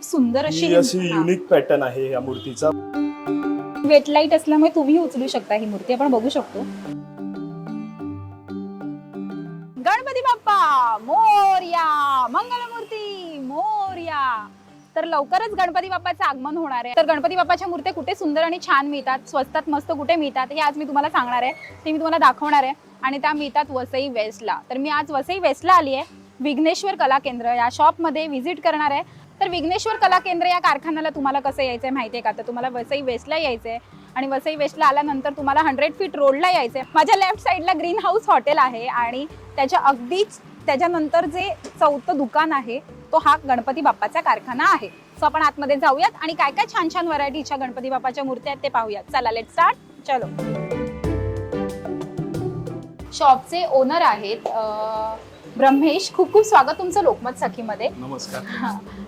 खूप सुंदर अशी ही अशी युनिक पॅटर्न आहे या मूर्तीचा. वेट लाइट असल्यामुळे तुम्ही उचलू शकता ही मूर्ती. आपण बघू शकतो. गणपती बाप्पा मोर्या मंगलमूर्ती मोर्या. तर लवकरच गणपती बाप्पाचं आगमन होणार आहे. तर गणपती बाप्पाच्या मूर्त्या कुठे सुंदर आणि छान मिळतात स्वस्तात मस्त कुठे मिळतात हे आज मी तुम्हाला सांगणार आहे. ते मी तुम्हाला दाखवणार आहे. आणि त्या मिळतात वसई वेस्टला. तर मी आज वसई वेस्टला आली आहे. विघ्नेश्वर कला केंद्र या शॉपमध्ये व्हिजिट करणार आहे. तर विघ्नेश्वर कला केंद्र या कारखान्याला तुम्हाला कसं यायचं आहे माहिती आहे का? तर तुम्हाला वसई वेस्टला यायचं आहे आणि वसई वेस्टला आल्यानंतर तुम्हाला हंड्रेड फीट रोडला यायचं आहे माझ्या लेफ्ट साईडला ग्रीन हाऊस हॉटेल आहे आणि त्याच्या अगदीच त्याच्यानंतर जे चौथं दुकान आहे तो हा गणपती बाप्पाचा कारखाना आहे. सो आपण आतमध्ये जाऊयात आणि काय काय छान छान व्हरायटीच्या गणपती बाप्पाच्या मूर्त्या आहेत ते पाहूयात. चला लेट स्टार्ट चलो. शॉपचे ओनर आहेत ब्रह्मेश. खूप खूप स्वागत तुमचं लोकमत सखीमध्ये. नमस्कार.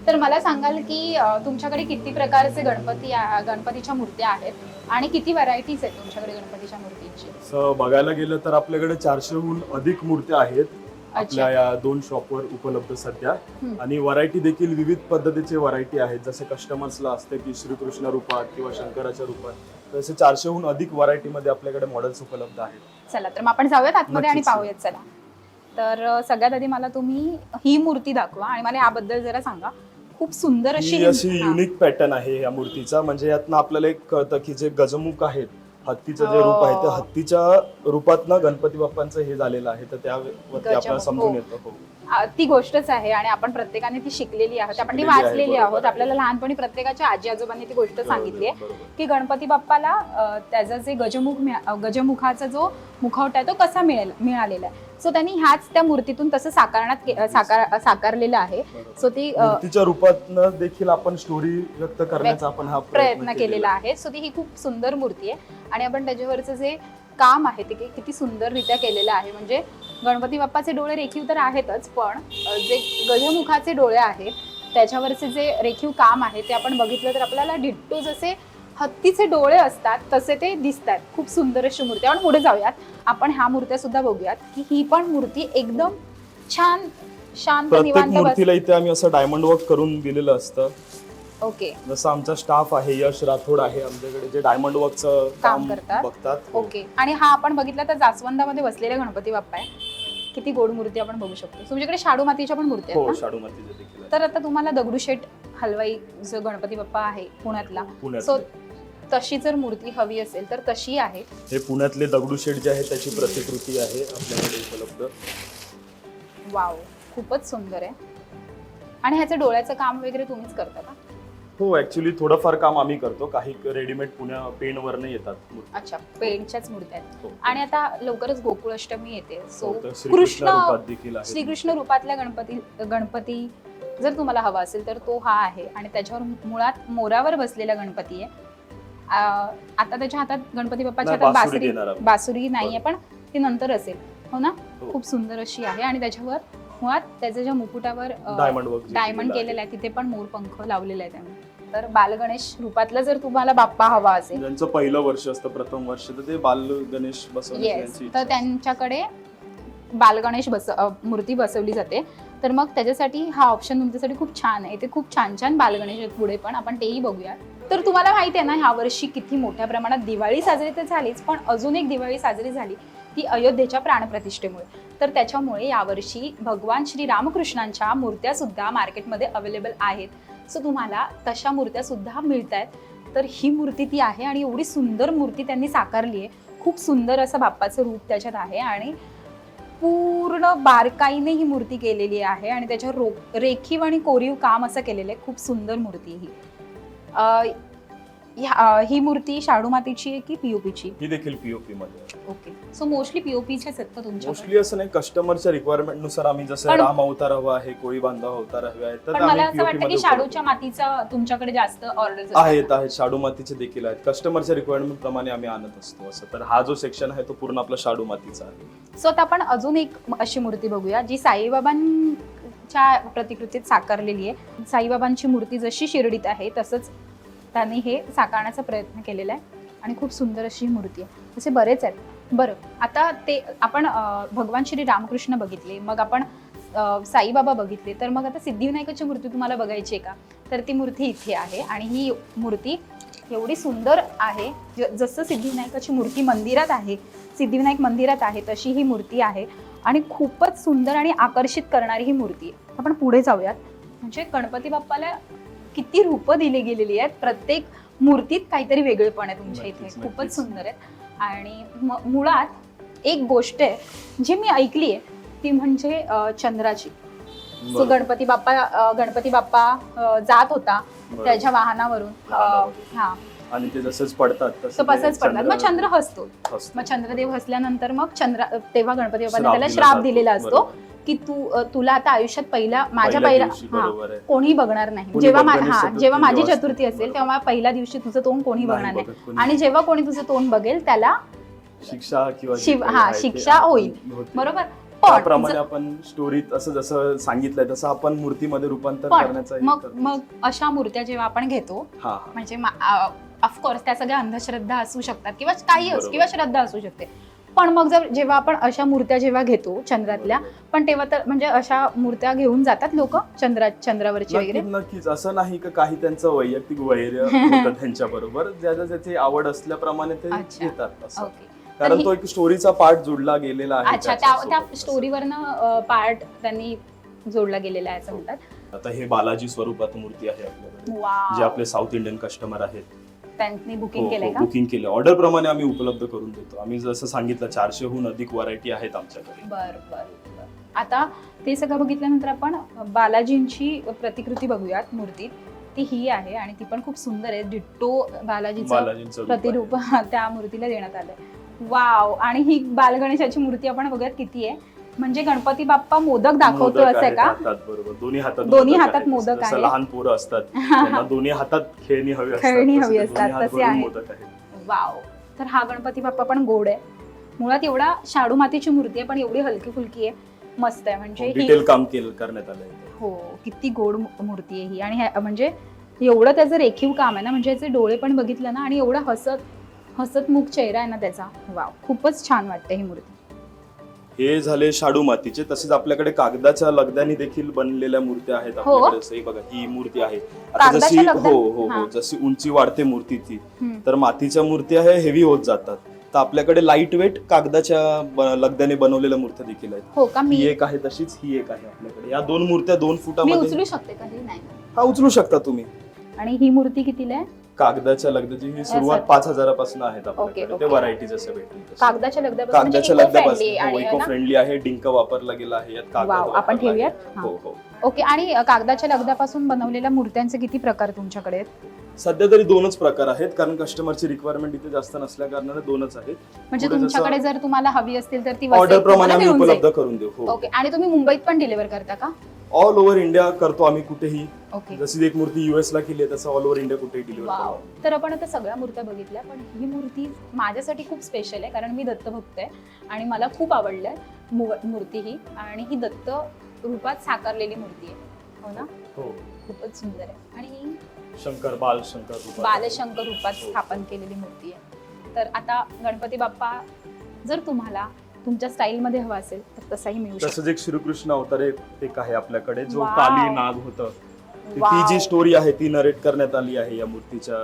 तर मला सांगाल की तुमच्याकडे किती प्रकारचे गणपती गणपतीच्या मूर्त्या आहेत आणि किती व्हरायटीज आहेत तुमच्याकडे गणपतीच्या मूर्तीची? बघायला गेलं तर आपल्याकडे चारशेहून अधिक मूर्त्या आहेत. आपल्या या दोन शॉपवर उपलब्ध सध्या. आणि व्हरायटी देखील विविध पद्धतीचे व्हरायटी आहेत. जसे कस्टमर्सला असते की श्रीकृष्ण रूपात किंवा शंकराच्या रूपात. तसे चारशेहून अधिक व्हरायटीमध्ये आपल्याकडे मॉडेल्स उपलब्ध आहेत. चला तर मग आपण जाऊयात आतमध्ये आणि. पाहूयात चला. तर सगळ्यात आधी मला तुम्ही ही मूर्ती दाखवा आणि मला याबद्दल जरा सांगा. खूप सुंदर अशी ही अशी हा. युनिक पॅटर्न आहे या मूर्तीचा म्हणजे यातनं आपल्याला एक कळतं की जे गजमुख आहेत हत्तीचं जे रूप आहे हो. ते हत्तीच्या रूपातनं गणपती बाप्पांचं हे झालेलं आहे तर त्यावरती आपल्याला गजमुख, समजून हो. येतं हो आ, ती गोष्टच आहे आणि आपण प्रत्येकाने ती शिकलेली आहोत आपण ती शिकलेली आहे, वाचलेली बरोबर आहोत आहे. आपल्याला लहानपणी प्रत्येकाच्या आजी आजोबांनी ती गोष्ट सांगितली आहे बरोबर. की गणपती बाप्पाला अ, त्याचा जे गजमुख मिळा- अ, गजमुखाचा जो मुखवटा आहे तो कसा मिळेल मिळालेला आहे सो त्यांनी ह्याच त्या मूर्तीतून तसं साकारण्यात साकार साकारलेलं आहे. सो ती अ, मूर्तीच्या रूपातनं देखील आपण स्टोरी व्यक्त करण्याचा आपण हा प्रयत्न केलेला आहे. सो ती ही खूप सुंदर मूर्ती आहे. आणि आपण त्याच्यावरचं जे काम आहे ते किती सुंदररित्या केलेलं आहे. म्हणजे गणपती बाप्पाचे डोळे रेखीव तर आहेतच पण जे गजमुखाचे डोळे आहेत त्याच्यावरचे जे रेखीव काम आहे ते आपण बघितलं तर आपल्याला डिट्टो जसे हत्तीचे डोळे असतात तसे ते दिसतात. खूप सुंदर अशी मूर्ती. आपण पुढे जाऊयात. आपण ह्या मूर्त्या सुद्धा बघूयात की ही पण मूर्ती एकदम छान शांत प्रत्येक निवांत बस मूर्तीला इथे आम्ही असं डायमंड वर्क करून दिलेलं असतं. ओके. जसं आमचा स्टाफ आहे यश राठोड आहे आमच्याकडे जे डायमंड वर्कचं काम काम करतात. बघतात. ओके. आणि हा आपण बघितला तर जास्वंदामध्ये बसलेला गणपती बाप्पा आहे. किती गोड मूर्ती आपण बघू शकतो. तुमच्याकडे शाडू मातीच्या पण मूर्ती आहेत हो ना? शाडू मातीचे देखील आहे. तर आता तुम्हाला दगडूशेठ हलवाई जो गणपती बाप्पा आहे पुण्यातला. पुण्यात सो तशी जर मूर्ती हवी असेल तर तशी आहे. हे पुण्यातले दगडूशेठ जे आहे त्याची प्रतिकृती आहे आपल्याकडे उपलब्ध. वाव खूपच सुंदर आहे. आणि ह्याचं डोळ्याचं काम वगैरे तुम्हीच करता का? हो ऍक्च्युली थोडंफार काम आम्ही करतो. काही रेडीमेड पुण्या पेनवरनं येतात मूर्ती. अच्छा पेंटच्याच मूर्त्या आहेत. हो. आणि आता लवकरच गोकुळाष्टमी येते. सो हो, तर श्रीकृष्ण कृष्ण रूपात देखील आहे. श्रीकृष्ण रूपातल्या गणपती गणपती जर तुम्हाला हवा असेल तर तो हा आहे. आणि त्याच्यावर मुळात मोरावर बसलेला गणपती आहे. आता त्याच्या हातात गणपती बाप्पाच्या हातात बासुरी बासरी नाहीये पण ती नंतर असेल. हो ना? हो. खूप सुंदर अशी आहे. आणि त्याच्यावर मुळात त्याच्या ज्या मुकुटावर डायमंड केलेलं आहे. तिथे पण मोर पंख लावलेला आहे त्याने. तर बालगणेश रूपातला जर तुम्हाला बाप्पा हवा असेल. ज्यांचं पहिलं वर्ष असतं प्रथम वर्ष तर ते बाल गणेश त्यांची तर. त्यांच्याकडे बालगणेश बस मूर्ती बसवली जाते. तर मग त्याच्यासाठी हा ऑप्शन तुमच्यासाठी खूप छान आहे. ते खूप छान छान बालगणेश आहेत पुढे पण. आपण तेही बघूया तर तुम्हाला माहिती आहे ना ह्यावर्षी किती मोठ्या प्रमाणात दिवाळी साजरी तर झालीच पण अजून एक दिवाळी साजरी झाली ती अयोध्येच्या प्राणप्रतिष्ठेमुळे. तर त्याच्यामुळे यावर्षी भगवान श्री रामकृष्णांच्या मूर्त्या सुद्धा मार्केटमध्ये अवेलेबल आहेत. सो तुम्हाला तशा मूर्त्या सुद्धा मिळत आहेत तर ही मूर्ती ती आहे आणि एवढी सुंदर मूर्ती त्यांनी साकारली आहे. खूप सुंदर असं बाप्पाचं रूप त्याच्यात आहे आणि पूर्ण बारकाईने ही मूर्ती केलेली आहे आणि त्याच्यावर रो रेखीव आणि कोरीव काम असं केलेलं आहे. खूप सुंदर मूर्ती ही. ह्या- ही मूर्ती शाडू मातीची आहे की पीओपीची ही देखील पीओपी मध्ये ओके. सो मोस्टली पीओपीच्याच आहेत का तुमच्याकडे? मोस्टली असं नाही कस्टमरच्या रिक्वायरमेंटनुसार आम्ही जसं पण- राम अवतार हवा आहे कोळी बांधव अवतार हवे आहेत तर पण आम्ही मला असं POP वाटतं की मध्ये शाडूच्या मातीचा तुमच्याकडे जास्त ऑर्डर आहेत आहेत. शाडू मातीचे देखील आहेत. कस्टमरच्या रिक्वायरमेंट प्रमाणे आम्ही आणत असतो असं. तर हा जो सेक्शन आहे तो पूर्ण आपला शाडू मातीचा आहे. सो आता आपण अजून एक अशी मूर्ती बघूया जी साईबाबांच्या प्रतिकृतीत साकारलेली आहे. साईबाबांची मूर्ती जशी शिर्डीत आहे तसंच त्यांनी हे साकारण्याचा प्रयत्न केलेला आहे आणि खूप सुंदर अशी ही मूर्ती आहे. असे बरेच आहेत. बरं आता ते आपण भगवान श्री रामकृष्ण बघितले मग आपण साईबाबा बघितले तर मग आता सिद्धिविनायकाची मूर्ती तुम्हाला बघायची आहे का? तर ती मूर्ती इथे आहे आणि ही मूर्ती एवढी सुंदर आहे. ज- जसं सिद्धिविनायकाची मूर्ती मंदिरात आहे सिद्धिविनायक मंदिरात आहे तशी ही मूर्ती आहे. आणि खूपच सुंदर आणि आकर्षित करणारी ही मूर्ती आहे. आपण पुढे जाऊयात. म्हणजे गणपती बाप्पाला किती रूपं दिली गेलेली आहेत. प्रत्येक मूर्तीत काहीतरी वेगळेपण आहे तुमच्या इथे. खूपच. सुंदर आहेत. आणि म- मुळात एक गोष्ट आहे जी मी ऐकली आहे ती म्हणजे चंद्राची. सो. गणपती बाप्पा गणपती बाप्पा जात होता. त्याच्या वाहनावरून. हा आणि ते जसंच पडतात तसंच पडतात मग चंद्र हसतो. मग चंद्रदेव हसल्यानंतर मग चंद्र तेव्हा गणपती बाप्पाने त्याला श्राप. दिलेला असतो. की तू तुला आता आयुष्यात पहिला माझ्या पहिला हा. कोणी बघणार नाही जेव्हा हा जेव्हा माझी चतुर्थी. असेल तेव्हा पहिल्या दिवशी तुझं तोंड कोणी बघणार नाही. आणि जेव्हा कोणी तुझं तोंड बघेल त्याला शिक्षा किंवा शिव- हा, शिक्षा होईल. बरोबर पण त्याप्रमाणे आपण स्टोरीत असं जसं सांगितलंय तसं आपण मूर्तीमध्ये रूपांतर पण करण्याचा मग करतो. मग अशा मूर्त्या जेव्हा आपण घेतो हा हा. म्हणजे ऑफकोर्स त्या सगळ्या अंधश्रद्धा असू शकतात किंवा काही असो बरोबर. किंवा श्रद्धा असू शकते पण मग जर जेव्हा आपण अशा मूर्त्या जेव्हा घेतो चंद्रातल्या. पण तेव्हा तर म्हणजे अशा मूर्त्या घेऊन जातात लोक चंद्रा चंद्रावरची वगैरे नक्कीच नक्कीच असं नाही का काही त्यांचं वैयक्तिक वैर होतं त्यांच्या बरोबर ज्याच्या त्याची आवड असल्याप्रमाणे ते अच्छा. घेतात असं ओके कारण ही- तो एक स्टोरीचा पार्ट जोडला गेलेला आहे अच्छा त्या त्या. स्टोरीवरनं पार्ट त्यांनी जोडला गेलेला आहे असं म्हणतात. आता हे बालाजी स्वरूपात मूर्ती आहे आपल्याकडे. जे आपले साऊथ इंडियन कस्टमर आहेत. त्यांनी हो, बुकिंग केलंय का? बुकिंग केले ऑर्डर प्रमाणे आम्ही उपलब्ध करून देतो. आम्ही जसं सांगितलं चारशेहून अधिक व्हरायटी आहेत आमच्याकडे. बर बर बर. आता ते सगळं बघितल्यानंतर आपण बालाजींची प्रतिकृती बघूयात मूर्तीत ती ही आहे आणि ती पण खूप सुंदर आहे. डिट्टो बालाजीचं बालाजींचं रूप आहे. प्रतिरूप त्या मूर्तीला देण्यात आलंय. वाव. आणि ही बालगणेशाची मूर्ती आपण बघूयात किती आहे. म्हणजे गणपती बाप्पा मोदक दाखवतो मोदक असं आहे आहेत का? हातात, बरोबर. दोन्ही हातात दोन्ही मोदक हातात आहेत. मोदक जसं आहे. लहान पोरं असतात त्यांना दोन्ही हातात खेळणी हवी असतात. खेळणी तसं हवी ते असतात, दोन्ही हात तसे भरून आहेत. मोदक आहेत. वाव. तर हा गणपती बाप्पा पण गोड आहे. मुळात एवढा शाडू मातीची मूर्ती आहे पण एवढी हलकी फुलकी आहे. मस्त आहे. म्हणजे ही डिटेल काम केलं करण्यात आलंय हो किती गोड मू- मूर्ती आहे ही. आणि ह्या- म्हणजे एवढं त्याचं रेखीव काम आहे ना म्हणजे याचे डोळे पण बघितलं ना आणि एवढा हसत हसतमुख चेहरा आहे ना त्याचा. वाव खूपच छान वाटते ही मूर्ती. हे झाले शाडू मातीचे. तसेच आपल्याकडे कागदाच्या लगद्याने देखील बनलेल्या मूर्त्या आहेत हो? आपल्याकडे. हे बघा ही मूर्ती आहे. आता कागदाच्या जशी लगद्या? हो हो. हा. हो जशी उंची वाढते मूर्तीची हम्म. तर मातीच्या मूर्त्या हे हेवी होत जातात. तर आपल्याकडे लाइट वेट कागदाच्या ब- लगद्याने बनवलेल्या मूर्त्या देखील आहेत. हो का? ही मी एक आहे तशीच ही एक आहे आपल्याकडे. या दोन मूर्त्या दोन मी फुटामध्ये उचलू शकते का? ही नाही. हा उचलू शकता तुम्ही. आणि ही मूर्ती कितीला आहे? कागदाच्या लगद्याची ही सुरुवात सर. पाच हजारापासून आहेत ओके, आपल्याकडे ते ओके. व्हरायटी जसे भेटतील. कागदाच्या लगद्यापासून म्हणजे कागदाच्या लगद्यापासून इको? फ्रेंडली आहे डिंक वापरला गेला आहे यात कागद आपण वापरला ठेवूयात? आहे. हा. हो हो ओके आणि कागदाच्या लगद्यापासून बनवलेल्या मूर्त्यांचे किती प्रकार तुमच्याकडे आहेत सध्या तरी दोनच प्रकार आहेत कारण कस्टमरची रिक्वायरमेंट इथे जास्त नसल्या कारणाने दोनच आहेत म्हणजे पुढे जसं- तुमच्याकडे जर तुम्हाला हवी असतील तर ती ऑर्डर प्रमाणे तुम्हाला आम्ही मिळून उपलब्ध. करून देऊ हो ओके आणि तुम्ही मुंबईत पण डिलिव्हर करता का ऑल ओव्हर इंडिया करतो आम्ही कुठेही. ओके जशी एक मूर्ती युएस ला केली आहे तसं ऑल ओव्हर इंडिया कुठेही डिलिव्हर वाव करतो. तर आपण आता सगळ्या मूर्त्या बघितल्या पण ही मूर्ती माझ्यासाठी खूप स्पेशल आहे कारण मी दत्तभक्त आहे आणि मला खूप आवडली आहे मु- मूर्ती ही. आणि ही दत्त रूपात साकारलेली मूर्ती आहे. हो ना? हो. खूपच सुंदर आहे. आणि ही शंकर बाल शंकर रूपात. बालशंकर रूपात हो. स्थापन केलेली मूर्ती आहे. तर आता गणपती बाप्पा जर तुम्हाला तुमच्या स्टाईलमध्ये हवा असेल तर तसाही मिळू शकतो तसंच एक श्रीकृष्ण अवतार एक आहे आपल्याकडे जो. काली नाग होतं ती-. जी स्टोरी आहे ती नरेट करण्यात आली आहे या मूर्तीच्या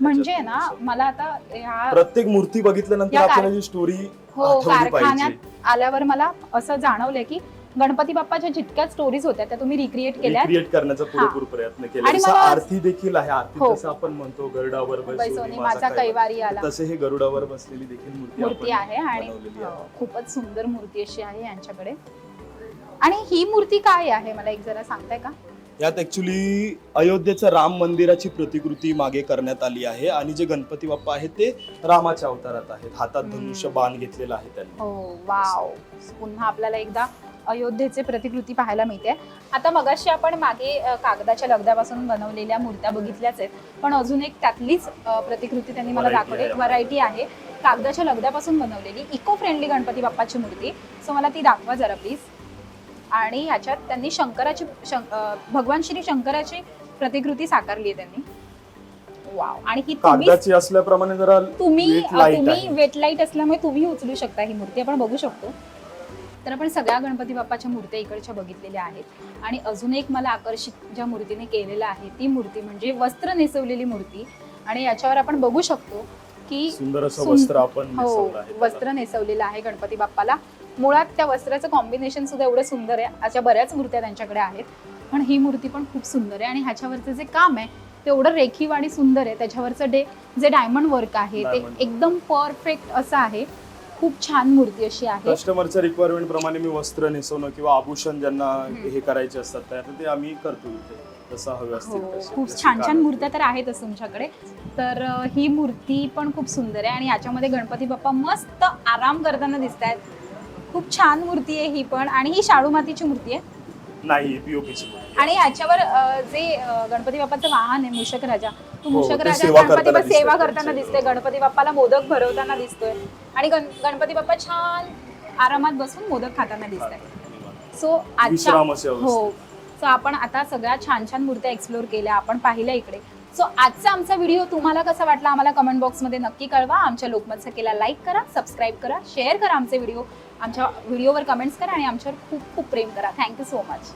म्हणजे. ना मला आता ह्या प्रत्येक मूर्ती बघितल्यानंतर या कार- आपल्याला जी स्टोरी हो आठवली पाहिजे कारखान्यात आल्यावर मला असं जाणवलंय की गणपती बाप्पाच्या जितक्या स्टोरीज होत्या त्या तुम्ही रिक्रिएट केल्या रिक्रिएट करण्याचा पुरेपूर प्रयत्न केला. आणि जसं मला- आरती देखील आहे. आरती हो. जसं आपण म्हणतो गरुडावर बसवली बैसोनी माझा कैवारी. आला. तसे हे गरुडावर बसलेली देखील मूर्ती मूर्ती आपण आहे आणि बनवलेली हो. खूपच सुंदर मूर्ती अशी आहे यांच्याकडे. आणि ही मूर्ती काय आहे? मला एक जरा सांगताय का? यात ऍक्च्युली अयोध्येचं राम मंदिराची प्रतिकृती मागे करण्यात आली आहे आणि जे गणपती बाप्पा आहेत ते रामाच्या अवतारात आहेत. हातात हम्म. धनुष्य बाण घेतलेला आहे त्यांनी. हो वाव. पुन्हा आपल्याला एकदा अयोध्येचे प्रतिकृती पाहायला मिळते. आता मगाशी आपण मागे कागदाच्या लगद्यापासून बनवलेल्या मूर्त्या बघितल्याच आहेत. पण अजून एक त्यातलीच प्रतिकृती त्यांनी मला दाखवली. आहे. व्हरायटी आहे. कागदाच्या लगद्यापासून बनवलेली इको फ्रेंडली गणपती बाप्पाची मूर्ती. सो मला ती दाखवा जरा प्लीज आणि ह्याच्यात त्यांनी शंकराची भगवान श्री शंकराची प्रतिकृती साकारली आहे त्यांनी. वाव आणि ही तुम्ही कागदाची असल्याप्रमाणे जरा तुम्ही तुम्ही. वेट लाइट असल्यामुळे तुम्ही उचलू शकता ही मूर्ती. आपण बघू शकतो. तर आपण सगळ्या गणपती बाप्पाच्या मूर्त्या इकडच्या बघितलेल्या आहेत. आणि अजून एक मला आकर्षित ज्या मूर्तीने केलेलं आहे ती मूर्ती म्हणजे वस्त्र नेसवलेली मूर्ती. आणि याच्यावर आपण बघू शकतो की सुंदर असं वस्त्र आपण हो वस्त्र नेसवलेलं आहे गणपती बाप्पाला. मुळात त्या वस्त्राचं कॉम्बिनेशन सुद्धा एवढं सुंदर आहे. अशा बऱ्याच मूर्त्या त्यांच्याकडे आहेत. पण ही मूर्ती पण खूप सुंदर आहे आणि ह्याच्यावरचं जे काम आहे ते एवढं रेखीव आणि सुंदर आहे. त्याच्यावरचं डे जे डायमंड वर्क आहे ते. एकदम परफेक्ट असं आहे. खूप छान मूर्ती अशी आहे. कस्टमरच्या रिक्वायरमेंट प्रमाणे मी वस्त्र नेसवणं किंवा आभूषण ज्यांना हे करायचे असतात तयार ते आम्ही करतो इथे. हो. खूप छान छान. मूर्त्या तर आहेतच तुमच्याकडे. तर ही मूर्ती पण खूप सुंदर आहे आणि याच्यामध्ये गणपती बाप्पा मस्त आराम करताना दिसत आहेत खूप छान मूर्ती आहे ही पण आणि ही शाडू मातीची मूर्ती आहे. नाही पीओपीची आणि याच्यावर जे गणपती बाप्पाचं वाहन आहे मूषक राजा मूषक ते राजा सेवा गणपती करताना बाप्पा सेवा दिसतोय करताना त्यांच्या. दिसतोय गणपती बाप्पाला मोदक भरवताना दिसतोय. आणि गण- गणपती बाप्पा छान आरामात बसून मोदक खाताना दिसत आहे सो आजच्या विश्राम असे अवस्थेत. हो. सो आपण आता सगळ्या छान छान मूर्त्या एक्सप्लोर केल्या आपण पाहिल्या इकडे. सो आजचा आमचा व्हिडिओ तुम्हाला कसा वाटला आम्हाला कमेंट बॉक्समध्ये नक्की कळवा. आमच्या लोकमत सखेला लाईक करा सबस्क्राईब करा शेअर करा आमचे व्हिडिओ आमच्या व्हिडिओवर कमेंट्स करा आणि आमच्यावर खूप खूप प्रेम करा. Thank you so much